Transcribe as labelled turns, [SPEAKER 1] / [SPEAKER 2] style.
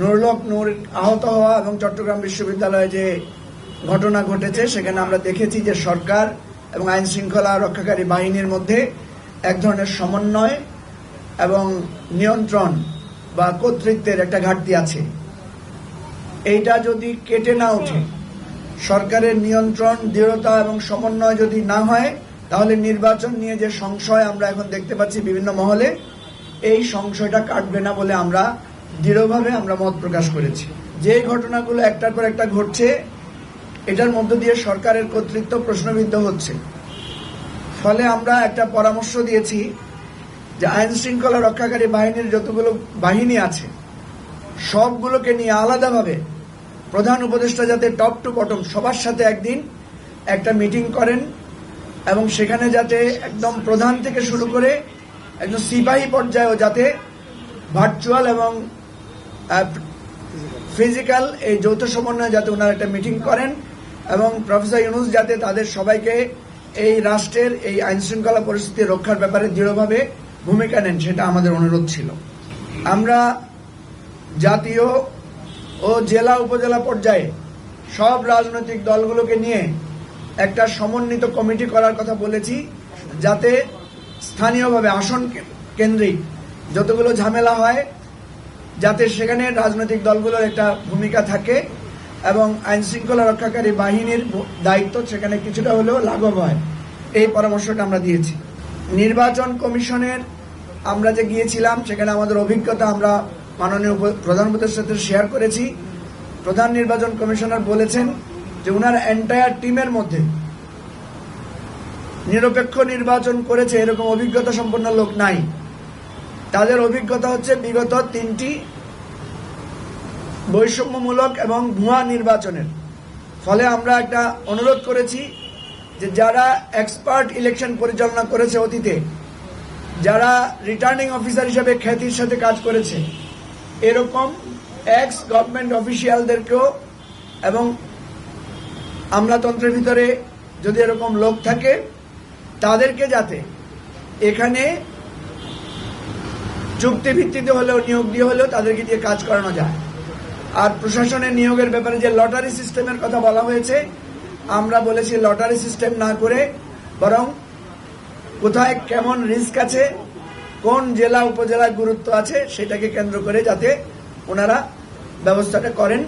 [SPEAKER 1] নুরুলক নূর আহত হওয়া এবং চট্টগ্রাম বিশ্ববিদ্যালয়ে যে ঘটনা ঘটেছে, সেখানে আমরা দেখেছি যে সরকার এবং আইন শৃঙ্খলা রক্ষাকারী বাহিনীর মধ্যে এক ধরনের সমন্বয় এবং নিয়ন্ত্রণ বা কর্তৃত্বের একটা ঘাটতি আছে। এইটা যদি কেটে না ওঠে, সরকারের নিয়ন্ত্রণ, দৃঢ়তা এবং সমন্বয় যদি না হয়, তাহলে নির্বাচন নিয়ে যে সংশয় আমরা এখন দেখতে পাচ্ছি বিভিন্ন মহলে, এই সংশয়টা কাটবে না বলে আমরা দৃঢ়ভাবে আমরা মত প্রকাশ করেছি। যে ঘটনাগুলো একটার পর একটা ঘটছে, এটার মধ্য দিয়ে সরকারের কর্তৃত্ব প্রশ্নবিদ্ধ হচ্ছে। ফলে আমরা একটা পরামর্শ দিয়েছি যে আইন শৃঙ্খলা রক্ষাকারী বাহিনীর যতগুলো বাহিনী আছে, সবগুলোকে নিয়ে আলাদাভাবে প্রধান উপদেষ্টা যাতে টপ টু বটম সবার সাথে একদিন একটা মিটিং করেন এবং সেখানে যাতে একদম প্রধান থেকে শুরু করে একদম সিপাহী পর্যায়েও যাতে ভার্চুয়াল এবং ফিজিক্যাল এই যৌথ সমন্বয়ে যাতে ওনারা একটা মিটিং করেন এবং প্রফেসর ইউনুস যাতে তাদের সবাইকে এই রাষ্ট্রের এই আইন শৃঙ্খলা পরিস্থিতি রক্ষার ব্যাপারে দৃঢ়ভাবে ভূমিকা নেন, সেটা আমাদের অনুরোধ ছিল। আমরা জাতীয় ও জেলা উপজেলা পর্যায়ে সব রাজনৈতিক দলগুলোকে নিয়ে একটা সমন্বিত কমিটি করার কথা বলেছি, যাতে স্থানীয়ভাবে আসন কেন্দ্রিক যতগুলো ঝামেলা হয় যাতে সেখানে রাজনৈতিক দলগুলোর একটা ভূমিকা থাকে এবং আইন শৃঙ্খলা রক্ষাকারী বাহিনীর দায়িত্ব সেখানে কিছুটা হলেও লাঘব হয়। এই পরামর্শটা আমরা দিয়েছি। নির্বাচন কমিশনের আমরা যে গিয়েছিলাম, সেখানে আমাদের অভিজ্ঞতা আমরা মাননীয় প্রধান সাথে শেয়ার করেছি। প্রধান নির্বাচন কমিশনার বলেছেন যে ওনার এন্টায়ার টিমের মধ্যে নিরপেক্ষ নির্বাচন করেছে এরকম অভিজ্ঞতা সম্পন্ন লোক নাই। তাদের অভিজ্ঞতা হচ্ছে বিগত তিনটি বৈষম্যমূলক এবং ভুয়া নির্বাচনের। ফলে আমরা একটা অনুরোধ করেছি যে যারা এক্সপার্ট ইলেকশন পরিচালনা করেছে অতীতে, যারা রিটার্নিং অফিসার হিসেবে খ্যাতির সাথে কাজ করেছে, এরকম এক্স গভর্নমেন্ট অফিসিয়ালদেরকেও এবং আমলাতন্ত্রের ভিতরে যদি এরকম লোক থাকে, তাদেরকে যাতে এখানে চুক্তি ভিত্তিতে হলেও, নিয়োগ দিয়ে হলেও তাদেরকে দিয়ে কাজ করানো যায়। আর প্রশাসনের নিয়োগের ব্যাপারে যে লটারি সিস্টেমের কথা বলা হয়েছে, আমরা বলেছি লটারি সিস্টেম না করে বরং কোথায় কেমন রিস্ক আছে, কোন জেলা উপজেলার গুরুত্ব আছে, সেটাকে কেন্দ্র করে যাতে ওনারা ব্যবস্থাটা করেন।